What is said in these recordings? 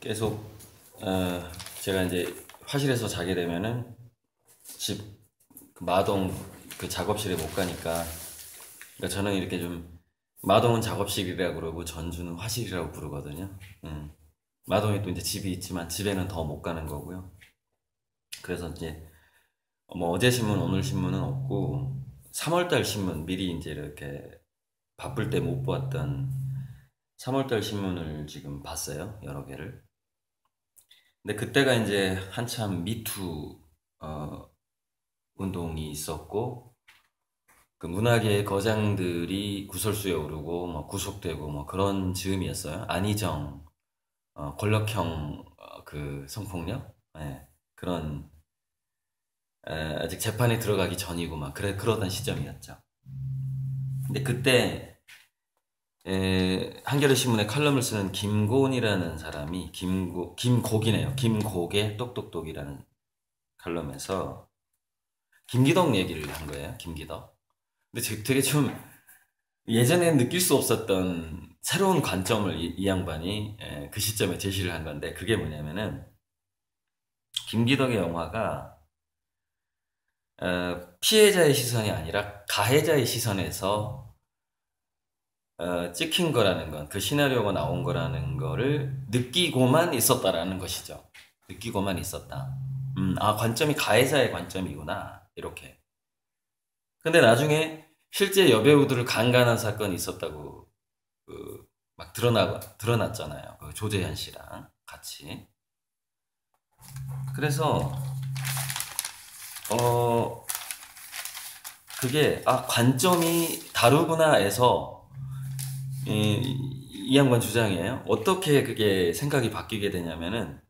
계속 어, 제가 이제 화실에서 자게 되면은 집 마동 그 작업실에 못 가니까 그러니까 저는 이렇게 좀 마동은 작업실이라 그러고 전주는 화실이라고 부르거든요. 음. 마동에 또 이제 집이 있지만 집에는 더 못 가는 거고요. 그래서 이제 뭐 어제 신문 오늘 신문은 없고 3월달 신문 미리 이제 이렇게 바쁠 때 못 보았던 3월달 신문을 지금 봤어요 여러 개를. 근데 그때가 이제 한참 미투 어, 운동이 있었고 그 문학의 거장들이 구설수에 오르고 뭐 구속되고 뭐 그런 즈음이었어요. 안희정 어, 권력형 어, 그 성폭력 네, 그런 에, 아직 재판에 들어가기 전이고 막 그래 그러던 시점이었죠. 근데 그때 에, 한겨레 신문에 칼럼을 쓰는 김곤이라는 사람이 김고 김곡이네요. 김곡의 똑똑똑이라는 칼럼에서 김기덕 얘기를 한 거예요. 김기덕. 근데 되게 좀 예전에 느낄 수 없었던 새로운 관점을 이, 이 양반이 에, 그 시점에 제시를 한 건데 그게 뭐냐면은 김기덕의 영화가 어, 피해자의 시선이 아니라 가해자의 시선에서 어, 찍힌 거라는 건, 그 시나리오가 나온 거라는 거를 느끼고만 있었다라는 것이죠. 느끼고만 있었다. 음, 아, 관점이 가해자의 관점이구나. 이렇게. 근데 나중에 실제 여배우들을 강간한 사건이 있었다고, 그, 막 드러나, 드러났잖아요. 그 조재현 씨랑 같이. 그래서, 어, 그게, 아, 관점이 다르구나 해서 이, 이 양반 주장이에요. 어떻게 그게 생각이 바뀌게 되냐면은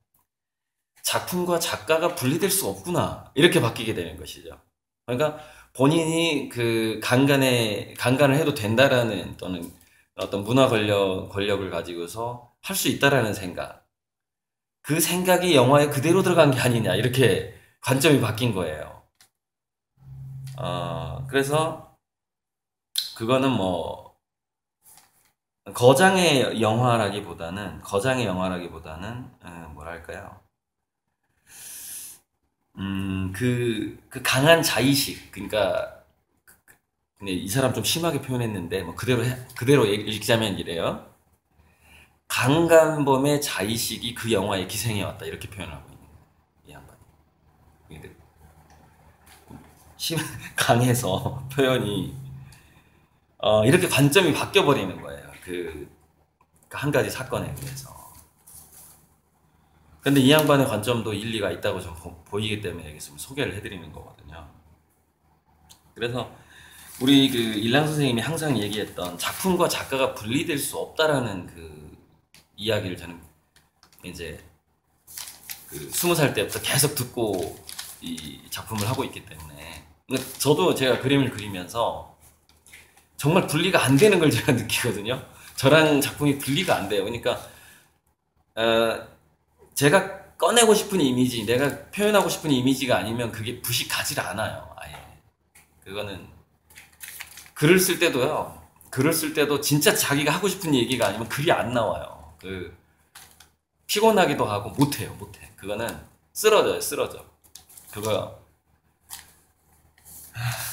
작품과 작가가 분리될 수 없구나 이렇게 바뀌게 되는 것이죠. 그러니까 본인이 그 강간에 강간을 해도 된다라는 또는 어떤 문화 권력 권력을 가지고서 할 수 있다라는 생각. 그 생각이 영화에 그대로 들어간 게 아니냐 이렇게 관점이 바뀐 거예요. 어, 그래서 그거는 뭐 거장의 영화라기보다는 거장의 영화라기보다는 에, 뭐랄까요? 음, 그, 그 강한 자의식, 그러니까 근데 이 사람 좀 심하게 표현했는데 뭐 그대로 해, 그대로 읽자면 이래요. 강간범의 자의식이 그 영화에 기생해 왔다 이렇게 표현하고 있는 이 양반이. 심 강해서 표현이 어, 이렇게 관점이 바뀌어 버리는 거예요. 그한 그 가지 사건에 의해서. 근데 이 양반의 관점도 일리가 있다고 좀 보이기 때문에 여기 좀 소개를 해드리는 거거든요. 그래서 우리 그 일랑 선생님이 항상 얘기했던 작품과 작가가 분리될 수 없다라는 그 이야기를 저는 이제 그 스무 살 때부터 계속 듣고 이 작품을 하고 있기 때문에 저도 제가 그림을 그리면서 정말 분리가 안 되는 걸 제가 느끼거든요. 저랑 작품이 분리가 안 돼요. 그러니까 어, 제가 꺼내고 싶은 이미지, 내가 표현하고 싶은 이미지가 아니면 그게 붓이 가질 않아요. 아예. 그거는 글을 쓸 때도요. 글을 쓸 때도 진짜 자기가 하고 싶은 얘기가 아니면 글이 안 나와요. 그 피곤하기도 하고 못해요, 못해. 그거는 쓰러져요, 쓰러져. 그거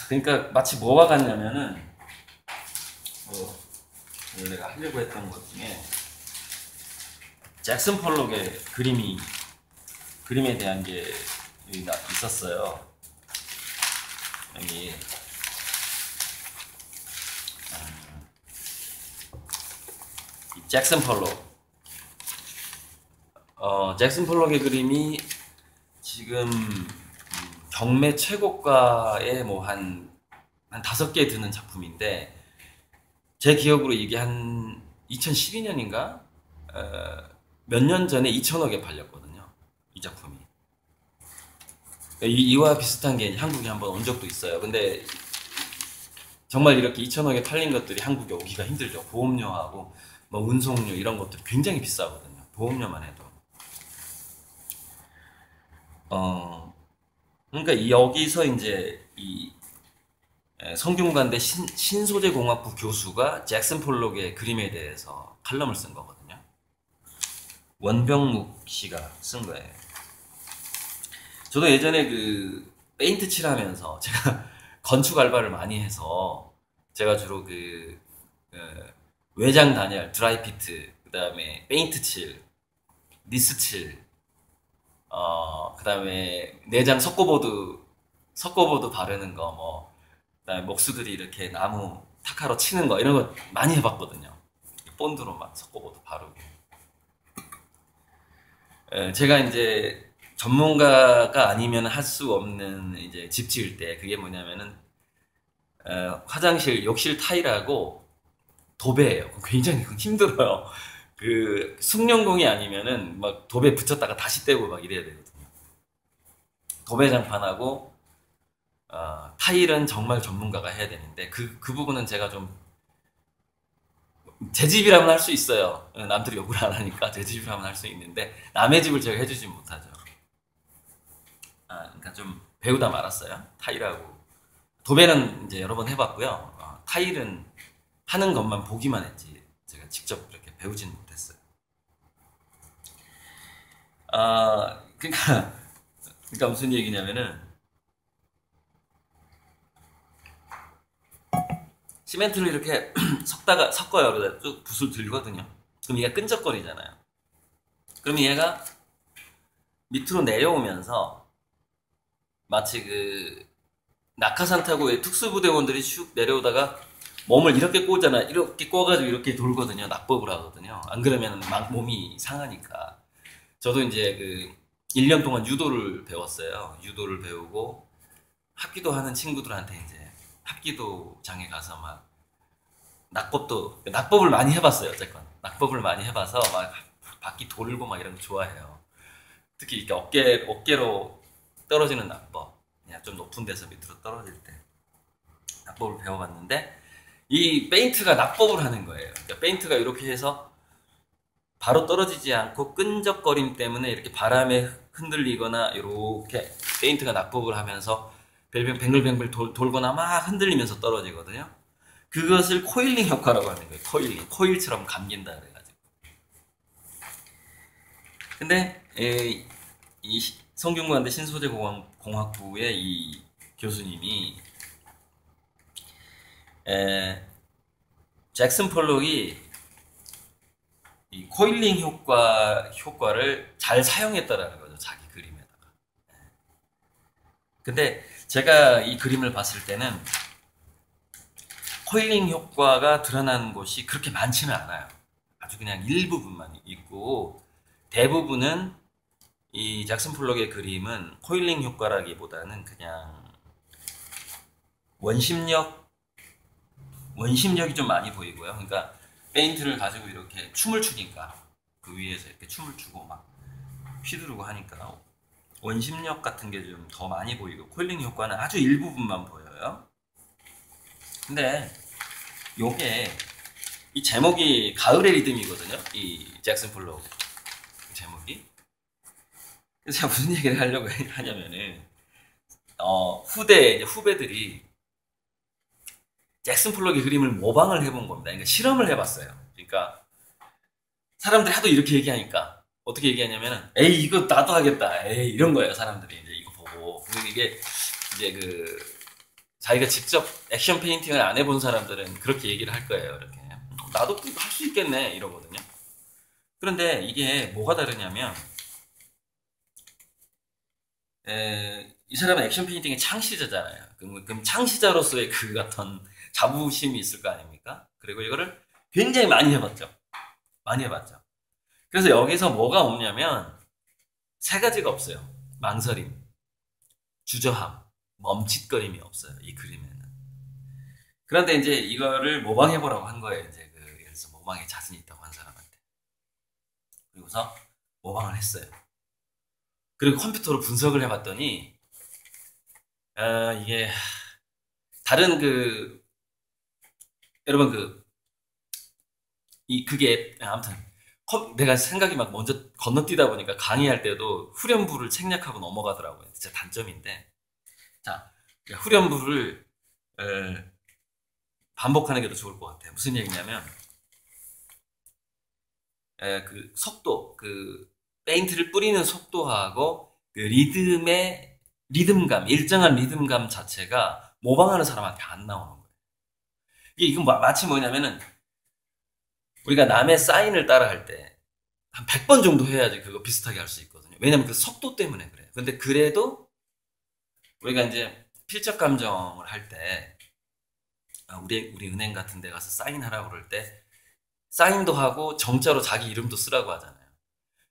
그러니까 마치 뭐와 같냐면은 뭐 내가 하려고 했던 것 중에 잭슨 폴록의 그림이 그림에 대한 게 있었어요. 여기 음, 잭슨 폴록 어, 잭슨 폴록의 그림이 지금 경매 최고가의 뭐한 한 다섯 개 드는 작품인데 제 기억으로 이게 한 2012년인가 어, 몇년 전에 2천억에 팔렸거든요. 이 작품이. 이, 이 와 비슷한 게 한국에 한번 온 적도 있어요. 근데 정말 이렇게 2천억에 팔린 것들이 한국에 오기가 힘들죠. 보험료하고 뭐 운송료 이런 것들 굉장히 비싸거든요. 보험료만 해도. 어, 그러니까 여기서 이제 이 예, 성균관대 신, 신소재공학부 교수가 잭슨 폴록의 그림에 대해서 칼럼을 쓴 거거든요. 원병묵 씨가 쓴 거예요. 저도 예전에 그 페인트 칠하면서 제가 건축 알바를 많이 해서 제가 주로 그, 그 외장 단열, 드라이 피트, 그 다음에 페인트 칠, 니스 칠, 어, 그 다음에 내장 석고보드, 석고보드 바르는 거, 뭐, 그 다음에 목수들이 이렇게 나무 타카로 치는 거, 이런 거 많이 해봤거든요. 본드로 막 석고보드 바르고. 에, 제가 이제 전문가가 아니면 할 수 없는 이제 집 지을 때 그게 뭐냐면은 어, 화장실 욕실 타일하고 도배예요. 굉장히 힘들어요. 그 숙련공이 아니면은 막 도배 붙였다가 다시 떼고 막 이래야 되거든요. 도배 장판하고 어, 타일은 정말 전문가가 해야 되는데 그, 그 부분은 제가 좀 제 집이라면 할 수 있어요. 남들이 욕을 안 하니까 제 집이라면 할 수 있는데 남의 집을 제가 해주지 못하죠. 아, 그러니까 좀 배우다 말았어요. 타일하고 도배는 이제 여러 번 해봤고요. 어, 타일은 하는 것만 보기만 했지 제가 직접 이렇게 배우지는 못했어요. 아, 그러니까 그러니까 무슨 얘기냐면은 시멘트를 이렇게 섞다가 섞어요. 그러다 쭉 붓을 들거든요. 그럼 얘가 끈적거리잖아요. 그럼 얘가 밑으로 내려오면서 마치 그 낙하산 타고 왜 특수부대원들이 슉 내려오다가 몸을 이렇게 꽂잖아. 이렇게 꽂아가지고 이렇게 돌거든요. 낙법을 하거든요. 안 그러면 막 몸이 상하니까. 저도 이제 그 1년 동안 유도를 배웠어요. 유도를 배우고 합기도 하는 친구들한테 이제 합기도장에 가서 막 낙법도 낙법을 많이 해봤어요. 어쨌건 낙법을 많이 해봐서 막 바퀴 돌고 막 이런 거 좋아해요. 특히 이렇게 어깨 어깨로 떨어지는 낙법, 그냥 좀 높은 데서 밑으로 떨어질 때 낙법을 배워봤는데 이 페인트가 낙법을 하는 거예요. 그러니까 페인트가 이렇게 해서 바로 떨어지지 않고 끈적거림 때문에 이렇게 바람에 흔들리거나 이렇게 페인트가 낙법을 하면서 뱅글뱅글 돌, 돌거나 막 흔들리면서 떨어지거든요. 그것을 코일링 효과라고 하는 거예요. 코일링. 코일처럼 감긴다 그래가지고. 근데 에, 이 성균관대 신소재공학부의 이 교수님이 에, 잭슨 폴록이 이 코일링 효과 효과를 잘 사용했다라는 거죠 자기 그림에다가. 근데 제가 이 그림을 봤을 때는 코일링 효과가 드러난 곳이 그렇게 많지는 않아요. 아주 그냥 일부분만 있고 대부분은 이 잭슨 폴록의 그림은 코일링 효과라기보다는 그냥 원심력 원심력이 좀 많이 보이고요. 그러니까 페인트를 가지고 이렇게 춤을 추니까 그 위에서 이렇게 춤을 추고 막 휘두르고 하니까 원심력 같은 게 좀 더 많이 보이고 코일링 효과는 아주 일부분만 보여요. 근데 요게 이 제목이 가을의 리듬이거든요. 이 잭슨 폴록 제목이. 그래서 제가 무슨 얘기를 하려고 하냐면은 어, 후대 후배들이 잭슨 폴록의 그림을 모방을 해본 겁니다. 그러니까 실험을 해봤어요. 그러니까 사람들이 하도 이렇게 얘기하니까 어떻게 얘기하냐면은 에이 이거 나도 하겠다. 에이 이런 거예요. 사람들이 이제 이거 보고 이게 이제 그 자기가 직접 액션 페인팅을 안 해본 사람들은 그렇게 얘기를 할 거예요. 이렇게 나도 할 수 있겠네 이러거든요. 그런데 이게 뭐가 다르냐면 에, 이 사람은 액션 페인팅의 창시자잖아요. 그럼, 그럼 창시자로서의 그 같은 자부심이 있을 거 아닙니까? 그리고 이거를 굉장히 많이 해봤죠. 많이 해봤죠. 그래서 여기서 뭐가 없냐면 세 가지가 없어요. 망설임, 주저함, 멈칫거림이 없어요. 이 그림에는. 그런데 이제 이거를 모방해보라고 한 거예요. 이제 그, 예를 들어서 모방에 자신이 있다고 한 사람한테. 그리고서 모방을 했어요. 그리고 컴퓨터로 분석을 해봤더니, 아, 이게, 다른 그, 여러분 그, 이, 그게, 아무튼, 내가 생각이 막 먼저 건너뛰다 보니까 강의할 때도 후렴부를 생략하고 넘어가더라고요. 진짜 단점인데. 자, 후렴부를 에, 반복하는 게 더 좋을 것 같아요. 무슨 얘기냐면 에, 그 속도, 그 페인트를 뿌리는 속도하고 그 리듬의 리듬감, 일정한 리듬감 자체가 모방하는 사람한테 안 나오는 거예요. 이게 이건 마치 뭐냐면은 우리가 남의 사인을 따라 할 때 한 100번 정도 해야지 그거 비슷하게 할 수 있거든요. 왜냐면 그 속도 때문에 그래요. 근데 그래도 우리가 이제 필적 감정을 할 때, 아, 우리, 우리 은행 같은 데 가서 사인하라고 그럴 때, 사인도 하고 정자로 자기 이름도 쓰라고 하잖아요.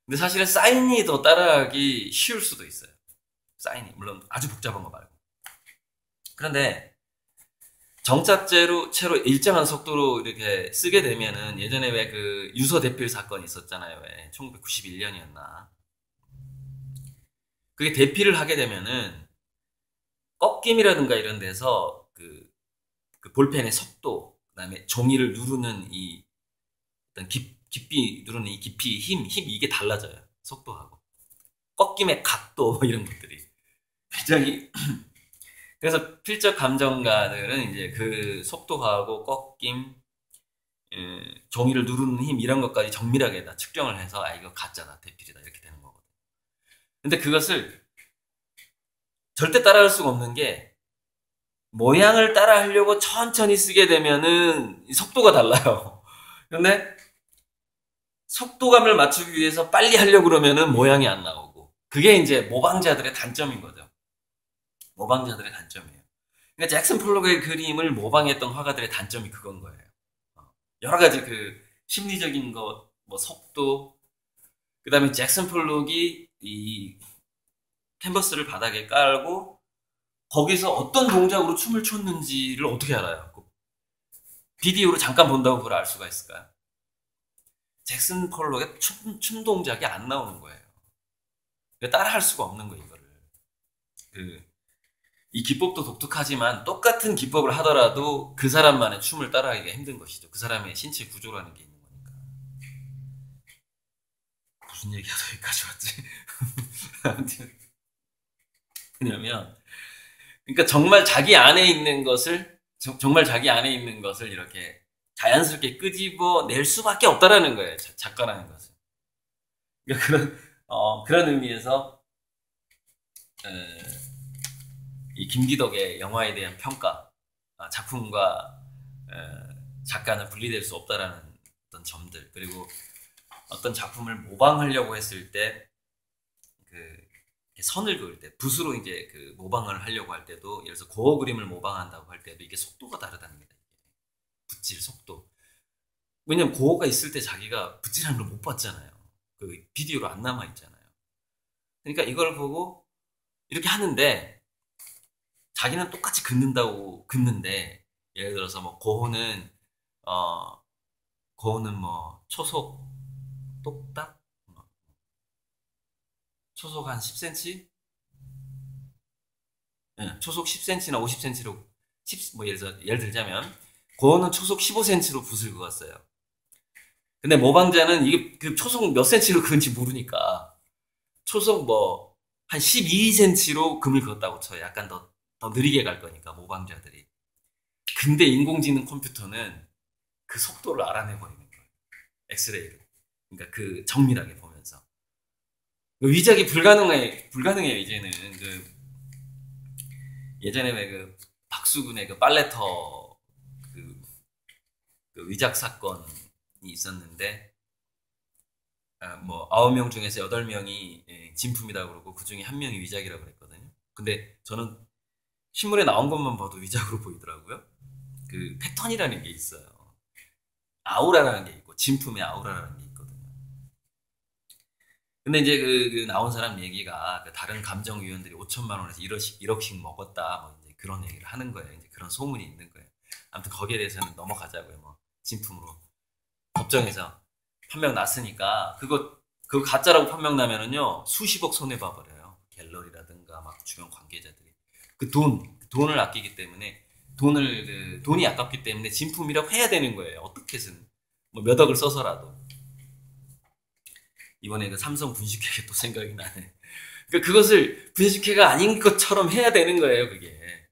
근데 사실은 사인이 더 따라하기 쉬울 수도 있어요. 사인이. 물론 아주 복잡한 거 말고. 그런데 정착제로 채로 일정한 속도로 이렇게 쓰게 되면은 예전에 왜 그 유서 대필 사건이 있었잖아요. 왜 1991년이었나. 그게 대필을 하게 되면은 꺾임이라든가 이런 데서 그, 그 볼펜의 속도, 그다음에 종이를 누르는 이 어떤 깊, 깊이 누르는 이 깊이 힘, 힘 이게 달라져요. 속도하고 꺾임의 각도 뭐 이런 것들이 굉장히 그래서 필적 감정가들은 이제 그 속도하고 꺾임, 예, 종이를 누르는 힘 이런 것까지 정밀하게 다 측정을 해서 아 이거 가짜다 대필이다 이렇게 되는 거거든. 근데 그것을 절대 따라할 수가 없는 게 모양을 따라 하려고 천천히 쓰게 되면은 속도가 달라요. 근데 속도감을 맞추기 위해서 빨리 하려고 그러면은 모양이 안 나오고 그게 이제 모방자들의 단점인 거죠. 모방자들의 단점이에요. 그러니까 잭슨 폴록의 그림을 모방했던 화가들의 단점이 그건 거예요. 어, 여러 가지 그 심리적인 것, 뭐 속도, 그 다음에 잭슨 폴록이 이 캔버스를 바닥에 깔고 거기서 어떤 동작으로 춤을 췄는지를 어떻게 알아요? 그 비디오로 잠깐 본다고 그걸 알 수가 있을까요? 잭슨 폴록의 춤, 춤 동작이 안 나오는 거예요. 따라 할 수가 없는 거예요, 이거를. 그, 이 기법도 독특하지만 똑같은 기법을 하더라도 그 사람만의 춤을 따라하기가 힘든 것이죠. 그 사람의 신체 구조라는 게 있는 거니까. 무슨 얘기하다 여기까지 왔지? 왜냐면, 그러니까 정말 자기 안에 있는 것을, 저, 정말 자기 안에 있는 것을 이렇게 자연스럽게 끄집어 낼 수밖에 없다라는 거예요. 작가라는 것은. 그러니까 그런, 어, 그런 의미에서, 에, 이 김기덕의 영화에 대한 평가, 아, 작품과 작가는 분리될 수 없다라는 어떤 점들, 그리고 어떤 작품을 모방하려고 했을 때, 그, 선을 그을 때, 붓으로 이제 그 모방을 하려고 할 때도, 예를 들어서 고어 그림을 모방한다고 할 때도 이게 속도가 다르다는 겁니다. 붓질 속도. 왜냐면 고어가 있을 때 자기가 붓질하는 걸 못 봤잖아요. 그 비디오로 안 남아 있잖아요. 그러니까 이걸 보고 이렇게 하는데 자기는 똑같이 긋는다고 긋는데 예를 들어서 뭐 고호는 어 고호는 뭐 초속 똑딱 뭐 초속 한 10cm 네, 초속 10cm나 50cm로 10, 뭐 예를 들어 예를 들자면 고호는 초속 15cm로 붓을 그었어요. 근데 모방자는 이게 그 초속 몇 cm로 그은지 모르니까 초속 뭐 한 12cm로 금을 그었다고 쳐요. 약간 더 더 느리게 갈 거니까 모방자들이. 근데 인공지능 컴퓨터는 그 속도를 알아내 버리는 거예요. 엑스레이를. 그러니까 그 정밀하게 보면서. 그 위작이 불가능해 불가능해요 이제는 그 예전에 왜그 박수근의 그 빨래터 그, 그 위작 사건이 있었는데 아, 뭐 아홉 명 중에서 여덟 명이 예, 진품이다 그러고 그 중에 한 명이 위작이라고 그랬거든요. 근데 저는 신문에 나온 것만 봐도 위작으로 보이더라고요. 그 패턴이라는 게 있어요. 아우라라는 게 있고 진품의 아우라라는 게 있거든요. 근데 이제 그, 그 나온 사람 얘기가 그 다른 감정 위원들이 5천만 원에서 1억씩, 1억씩 먹었다 뭐 이제 그런 얘기를 하는 거예요. 이제 그런 소문이 있는 거예요. 아무튼 거기에 대해서는 넘어가자고요. 뭐 진품으로 법정에서 판명 났으니까 그거 그거 가짜라고 판명 나면은요 수십억 손해 봐버려요. 갤러리라든가 막 주변 관계자들. 그 돈, 돈을 아끼기 때문에 돈을 그 돈이 아깝기 때문에 진품이라고 해야 되는 거예요. 어떻게든 뭐 몇 억을 써서라도 이번에 그 삼성 분식회계 또 생각이 나네. 그러니까 그것을 분식회가 아닌 것처럼 해야 되는 거예요. 그게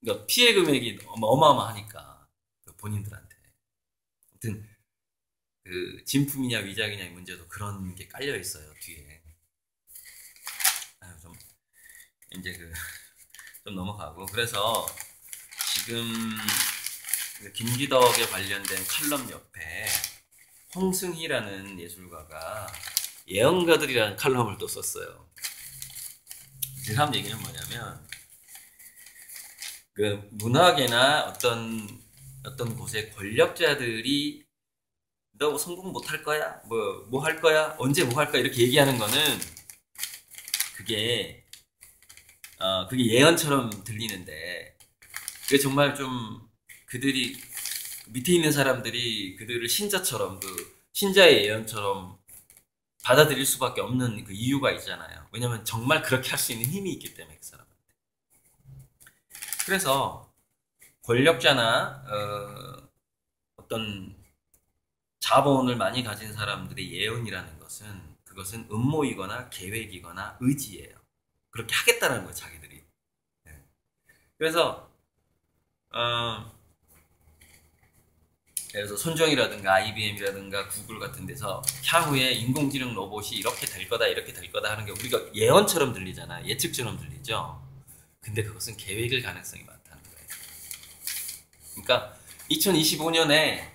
그러니까 피해 금액이 어마어마하니까 그 본인들한테. 아무튼 그 진품이냐 위작이냐의 문제도 그런 게 깔려 있어요 뒤에. 아유, 좀 이제 그 좀 넘어가고 그래서 지금 그 김기덕에 관련된 칼럼 옆에 홍승희라는 예술가가 예언가들이라는 칼럼을 또 썼어요. 그 사람 얘기는 뭐냐면 그 문학이나 어떤 어떤 곳의 권력자들이 너 성공 못 할 거야? 뭐 뭐 할 거야? 언제 뭐 할 거야? 이렇게 얘기하는 거는 그게 어 그게 예언처럼 들리는데 그게 정말 좀 그들이 밑에 있는 사람들이 그들을 신자처럼 그 신자의 예언처럼 받아들일 수밖에 없는 그 이유가 있잖아요. 왜냐면 정말 그렇게 할 수 있는 힘이 있기 때문에 그 사람한테. 그래서 권력자나 어, 어떤 자본을 많이 가진 사람들의 예언이라는 것은 그것은 음모이거나 계획이거나 의지예요. 그렇게 하겠다는 거예요, 자기들이. 네. 그래서 어, 그래서 손정이라든가 IBM이라든가 구글 같은 데서 향후에 인공지능 로봇이 이렇게 될 거다 이렇게 될 거다 하는 게 우리가 예언처럼 들리잖아 예측처럼 들리죠 근데 그것은 계획일 가능성이 많다는 거예요 그러니까 2025년에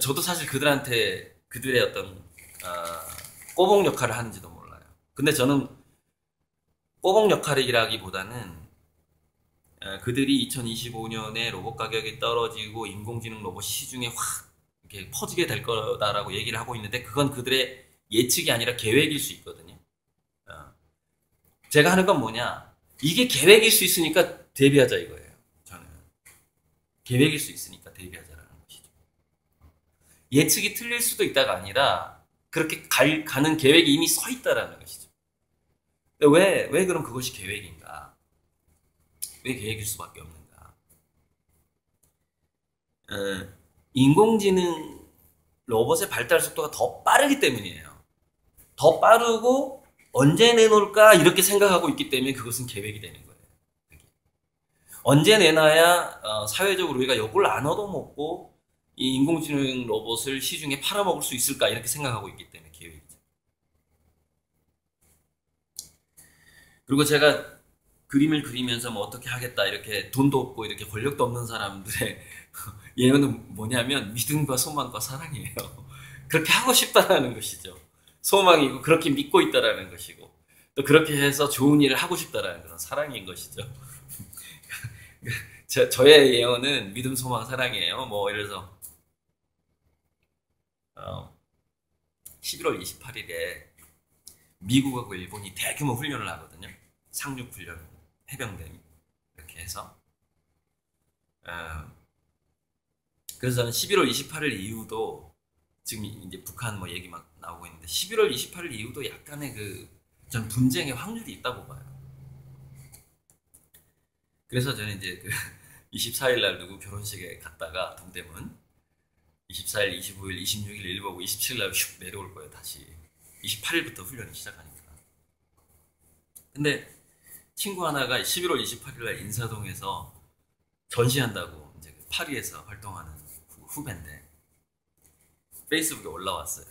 저도 사실 그들한테 그들의 어떤 어, 꼬봉 역할을 하는지도 몰라요 근데 저는 꼬봉 역할이라기보다는 에, 그들이 2025년에 로봇 가격이 떨어지고 인공지능 로봇 시중에 확 이렇게 퍼지게 될 거다라고 얘기를 하고 있는데 그건 그들의 예측이 아니라 계획일 수 있거든요. 어. 제가 하는 건 뭐냐? 이게 계획일 수 있으니까 대비하자 이거예요. 저는 계획일 수 있으니까 대비하자라는 것이죠. 예측이 틀릴 수도 있다가 아니라 그렇게 갈, 가는 계획이 이미 서 있다라는 것이죠. 왜, 왜 그럼 그것이 계획인가? 왜 계획일 수밖에 없는가? 어, 인공지능 로봇의 발달 속도가 더 빠르기 때문이에요. 더 빠르고 언제 내놓을까 이렇게 생각하고 있기 때문에 그것은 계획이 되는 거예요. 언제 내놔야 어, 사회적으로 우리가 욕을 안 얻어먹고 이 인공지능 로봇을 시중에 팔아먹을 수 있을까 이렇게 생각하고 있기 때문에 계획이죠. 그리고 제가 그림을 그리면서 뭐 어떻게 하겠다 이렇게 돈도 없고 이렇게 권력도 없는 사람들의 예언은 뭐냐면 믿음과 소망과 사랑이에요. 그렇게 하고 싶다라는 것이죠. 소망이고 그렇게 믿고 있다라는 것이고 또 그렇게 해서 좋은 일을 하고 싶다라는 그런 사랑인 것이죠. 저, 저의 예언은 믿음, 소망, 사랑이에요. 뭐 이래서 어, 11월 28일에 미국하고 일본이 대규모 훈련을 하거든요. 상륙 훈련. 해병대 이렇게 해서 어, 그래서 저는 11월 28일 이후도 지금 이제 북한 뭐 얘기 막 나오고 있는데 11월 28일 이후도 약간의 그 전 분쟁의 확률이 있다고 봐요. 그래서 저는 이제 그 24일 날 누구 결혼식에 갔다가 동대문 24일, 25일, 26일 일보고 27일 날 슉 내려올 거예요 다시 28일부터 훈련이 시작하니까. 근데 친구 하나가 11월 28일 날 인사동에서 전시한다고 이제 그 파리에서 활동하는 후, 배인데 페이스북에 올라왔어요.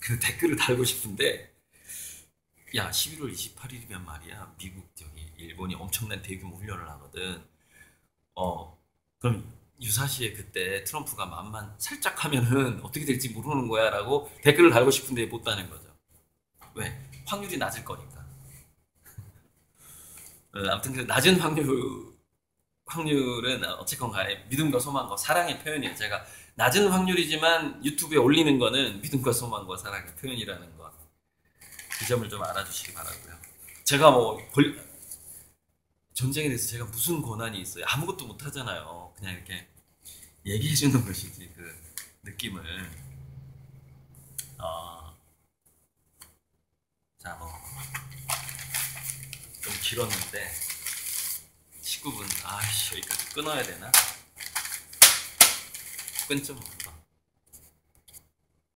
그 댓글을 달고 싶은데 야 11월 28일이면 말이야 미국 저기 일본이 엄청난 대규모 훈련을 하거든. 어 그럼 유사시에 그때 트럼프가 맘만 살짝 하면은 어떻게 될지 모르는 거야라고 댓글을 달고 싶은데 못 다는 거죠. 왜? 확률이 낮을 거니까. 어, 아무튼 그 낮은 확률 확률은 어쨌건 간에 믿음과 소망과 사랑의 표현이에요. 제가 낮은 확률이지만 유튜브에 올리는 거는 믿음과 소망과 사랑의 표현이라는 것. 그 점을 좀 알아주시기 바라고요. 제가 뭐 권... 전쟁에 대해서 제가 무슨 권한이 있어요? 아무것도 못 하잖아요. 그냥 이렇게 얘기해 주는 것이지 그 느낌을. 어... 자 뭐. 좀 길었는데 19분 아이씨 여기까지 끊어야 되나? 끊죠 뭐